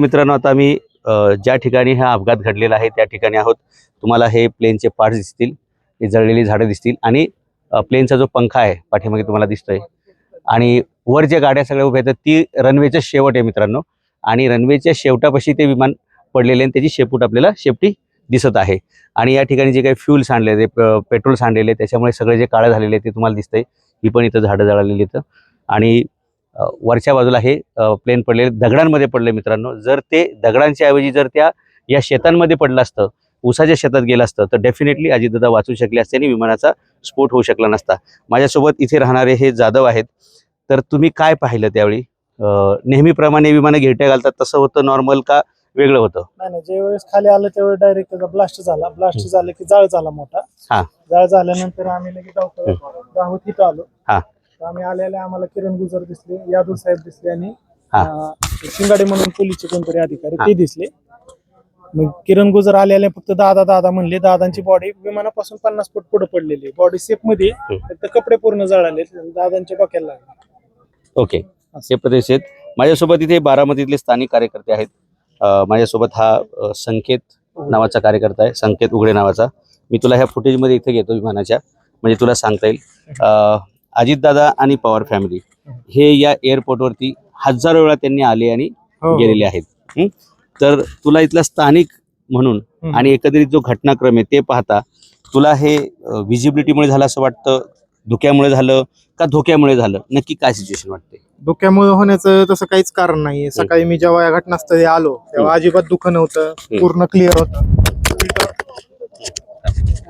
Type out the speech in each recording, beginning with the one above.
मित्रांनो आता आम्ही ज्या ठिकाणी हा अपघात घडलेला आहे त्या ठिकाणी आहोत. तुम्हाला हे प्लेनचे पार्ट्स दिसतील हे जळलेली झाडं दिसतील आणि प्लेनचा जो पंखा आहे पाठीमागे तुम्हाला दिसतोय. आणि वर ज्या गाड्या सगळ्या उभ्या आहेत ती रनवेचं शेवट आहे मित्रांनो. आणि रनवेच्या शेवटापाशी ते विमान पडलेले आणि त्याची शेपूट आपल्याला शेपटी दिसत आहे. आणि या ठिकाणी जे काही फ्यूल सांडले ते पेट्रोल सांडलेले त्याच्यामुळे सगळे जे काळं झालेले ते तुम्हाला दिसतंय. ही पण इथं झाडं जळालेली इथं आणि वरच्या बाजूला हे प्लेन पडलेले दगडांमध्ये पडले मित्रांनो. जर ते दगडांच्या ऐवजी जर त्या या शेतांमध्ये पडलं असतं ऊसाच्या शेतात गेलं असतं तर डेफिनेटली अजितदादा वाचू शकले असते आणि विमानाचा स्फोट होऊ शकला नसता. माझ्यासोबत इथे राहणारे हे जाधव आहेत. तर तुम्ही काय पाहिलं त्यावेळी? नेहमीप्रमाणे विमानं घेट्या घालतात तसं होतं नॉर्मल का वेगळं होतं? नाही नाही ज्या वेळेस खाली आलं त्यावेळेस डायरेक्ट त्याचा ब्लास्ट झाला. ब्लास्ट झालं की जाळ झाला मोठा. हा. जाळ झाल्यानंतर आम्ही लगेच तिथं आलो. हा. आम्ही आलेले आम्हाला किरण गुजर दिसले यादव साहेब दिसले आणि हा. अं, शिंगाडे म्हणून पोलीसचे कोणतरी अधिकारी हा. ते दिसले. मग किरण गुजर आलेले फक्त दादा दादा म्हणले दादांची बॉडी विमानापासून पन्नास फूट पुढे पडलेली. बॉडी सेफमध्ये हम्म. फक्त कपडे पूर्ण जळाले दादांच्या डोक्याला लागले. ओके हे. प्रदेश आहेत. माझ्यासोबत इथे बारामतीतले स्थानिक कार्यकर्ते आहेत. अ, माझ्यासोबत हा अ, संकेत नावाचा कार्यकर्ता आहे. संकेत उघडे नावाचा. मी तुला ह्या फुटेजमध्ये इथे घेतो विमानाच्या. म्हणजे तुला सांगता येईल. अ, अजितदादा आणि पवार फॅमिली हे या एअरपोर्टवरती हजारो वेळा त्यांनी आले आणि हो. गेलेले आहेत. हं? तर तुला इथला स्थानिक म्हणून. आणि एकंदरीत जो घटनाक्रम आहे ते पाहता तुला हे विजिबिलिटीमुळे झालं असं वाटतं? धुक्यामुळे झालं? का धोक्यामुळे झालं? नक्की काय सिच्युएशन वाटते धोक्यामुळे होण्याचं तसं काहीच कारण नाहीये. सकाळी मी जेव्हा या घटनास्थळी आलो तेव्हा अजिबात दुःख नव्हतं. पूर्ण क्लिअर होतं.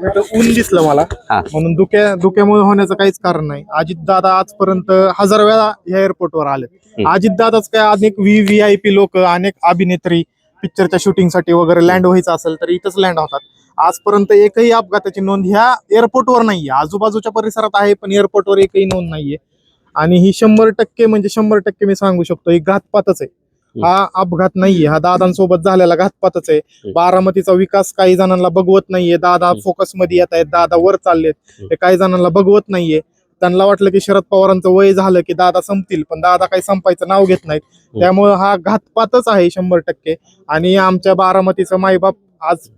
इथं- ऊन दिसलं मला. हा. म्हणून धुक्या धुक्यामुळे होण्याचं काहीच कारण नाही. अजित दादा आजपर्यंत हजार वेळा या एअरपोर्टवर आले हम्म. अजित दादाच काय अनेक व्ही व्ही आय पी लोक अनेक अभिनेत्री पिक्चरच्या शूटिंगसाठी वगैरे लँड व्हायचं असेल तर इथंच लँड होतात. आजपर्यंत एकही अपघाताची नोंद ह्या एअरपोर्टवर नाहीये. आजूबाजूच्या परिसरात आहे पण एअरपोर्टवर एकही नोंद नाहीये. आणि ही शंभर टक्के म्हणजे शंभर टक्के मी सांगू शकतो ही घातपातच आहे. हा अपघात नाहीये. हा दादांसोबत झालेला घातपातच आहे. बारामतीचा विकास काही जणांना बघवत नाहीये. दादा. फोकसमध्ये येत आहेत. दादा वर चाललेत. हे काही जणांना बघवत नाहीये. त्यांना वाटलं की शरद पवारांचं वय झालं की दादा संपतील. पण दादा काही संपायचं नाव घेत नाहीत. त्यामुळे हा घातपातच आहे शंभर टक्के. आणि आमच्या बारामतीचं माईबाप आज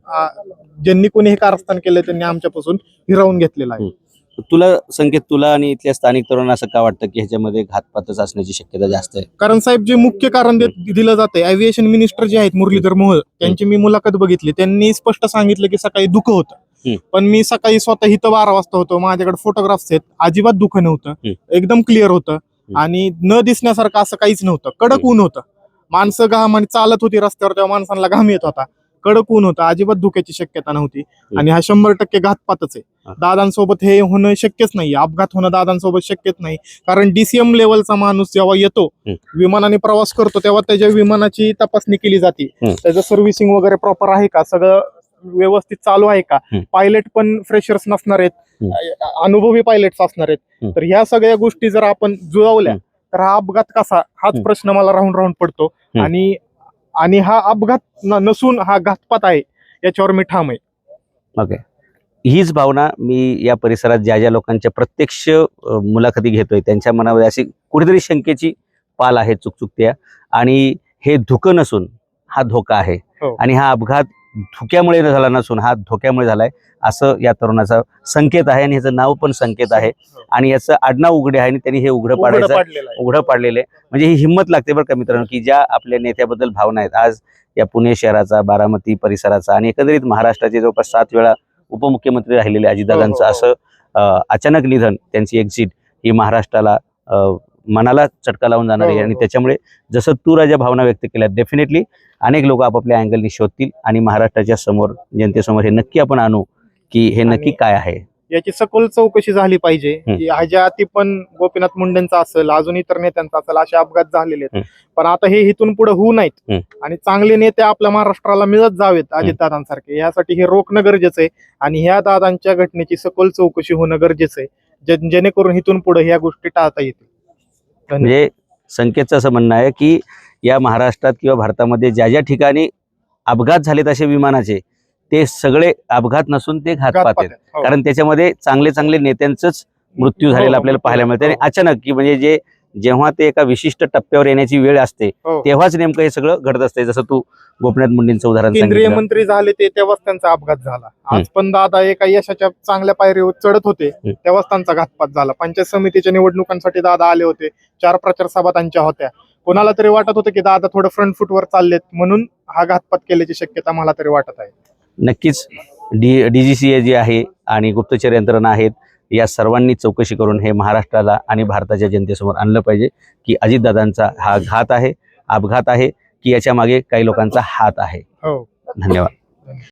ज्यांनी कोणी हे कारस्थान केलं त्यांनी आमच्यापासून हिरावून घेतलेलं आहे. तुला संकेत तुला आणि इथल्या स्थानिक तरुणांना असं का वाटतं की ह्याच्यामध्ये घातपातच असण्याची शक्यता जास्त आहे? कारण साहेब जे मुख्य कारण देत- दिलं जाते एव्हिएशन मिनिस्टर जे आहेत मुरलीधर मोहोळ त्यांची मी मुलाखत बघितली. त्यांनी स्पष्ट सांगितलं की सकाळी दुःख होतं. पण मी सकाळी स्वतः इथं बारा वाजता होतो. माझ्याकडे फोटोग्राफ्स आहेत. अजिबात दुःख नव्हतं. हम्म. एकदम क्लिअर होतं. आणि न दिसण्यासारखं असं काहीच नव्हतं. कडक हम्म. ऊन होतं. माणसं घाम आणि चालत होती रस्त्यावर तेव्हा माणसांना घाम येत होता. कडक ऊन होतं अजिबात धुक्याची शक्यता नव्हती आणि हा शंभर टक्के घातपातच आहे. दादांसोबत हे होणं शक्यच नाही अपघात होणं दादांसोबत शक्यच नाही कारण डीसीएम लेवलचा माणूस जेव्हा येतो. विमानाने प्रवास करतो तेव्हा त्याच्या विमानाची तपासणी केली जाते. त्याचं सर्व्हिसिंग वगैरे प्रॉपर आहे का सगळं व्यवस्थित चालू आहे का. पायलट पण फ्रेशर्स नसणार आहेत अनुभवी पायलट्स असणार आहेत. तर ह्या सगळ्या गोष्टी जर आपण जुळवल्या. तर हा अपघात कसा हाच. प्रश्न मला राहून राहून पडतो. आणि आणि हा अपघात नसून हा घातपात आहे याच्यावर मी ठाम आहे. ओके. हीच भावना मी या परिसरात ज्या ज्या लोकांच्या प्रत्यक्ष मुलाखती घेतोय त्यांच्या मनामध्ये अशी कुठेतरी शंकेची पाल आहे चुकचुकत्या. आणि हे धुकं नसून हा धोका आहे. हो. आणि हा अपघात धुक्यामुळे झाला नसून हा धोक्यामुळे झालाय असं या तरुणाचा संकेत आहे आणि ह्याचं नाव पण संकेत आहे. आणि याचं आडनाव उघडे आहे आणि त्यांनी हे उघडं उघडं पाडायचं पाडलेलं आहे. उघडं पाडलेलं आहे. म्हणजे ही हिंमत लागते बरं का मित्रांनो की ज्या आपल्या नेत्याबद्दल भावना आहेत. आज या पुणे शहराचा बारामती परिसराचा आणि एकंदरीत महाराष्ट्राचे जवळपास सात वेळा उपमुख्यमंत्री राहिलेले अजितदादांचं हो, हो. असं अचानक निधन त्यांची एक्झिट ही महाराष्ट्राला अं, मनाला चटका लावून जाणार आहे. हो, आणि हो. त्याच्यामुळे जसं तू राजा भावना व्यक्त केल्या डेफिनेटली अनेक लोक आपापल्या अँगलनी शोधतील आणि महाराष्ट्राच्या समोर जनतेसमोर हे नक्की आपण आणू की हे नक्की काय आहे. याची सखोल चौकशी झाली पाहिजे ह्याच्या आधी पण गोपीनाथ मुंडेंचा असेल अजून इतर नेत्यांचा असेल असे अपघात झालेले आहेत. पण आता हे इथून पुढे होऊ हम्म. आणि चांगले नेते आपल्या महाराष्ट्राला मिळत जावेत अजितदादांसारखे यासाठी हे रोखणं गरजेचं आहे. आणि ह्या दादांच्या घटनेची सखोल चौकशी होणं गरजेचं आहे. जेणेकरून इथून पुढे ह्या गोष्टी टाळता येतील. म्हणजे संकेतचं असं म्हणणं आहे की या महाराष्ट्रात किंवा भारतामध्ये ज्या ज्या ठिकाणी अपघात झालेत असे विमानाचे ते सगळे अपघात नसून ते घातपात आहेत. हो. कारण त्याच्यामध्ये चांगले चांगले नेत्यांचंच मृत्यू हो, झालेला हो, आपल्याला पाहायला मिळतं आणि. अचानक की म्हणजे जे जेव्हा ते एका विशिष्ट टप्प्यावर येण्याची वेळ असते हो. तेव्हाच नेमकं हे सगळं घडत असते जसं तू गोपीनाथ मुंडेंचं उदाहरण केंद्रीय मंत्री झाले ते तेव्हाच त्यांचा अपघात झाला. आज पण दादा एका यशाच्या चांगल्या पायरीवर चढत होते. तेव्हाच त्यांचा घातपात झाला. पंचायत समितीच्या निवडणुकांसाठी दादा आले होते चार प्रचार सभा त्यांच्या होत्या. कोणाला तरी वाटत होतं की दादा थोडं फ्रंट फुटवर चाललेत म्हणून हा घातपात केल्याची शक्यता मला तरी वाटत आहे. नक्कीच. D D G C A G आहे आणि गुप्तचर यंत्रणा आहेत या सर्वांनी चौकशी करून हे महाराष्ट्राला आणि भारताच्या जनतेसमोर आणलं पाहिजे की अजितदादांचा हा घात आहे अपघात आहे की याच्या मागे काही लोकांचा हात आहे. हो. धन्यवाद.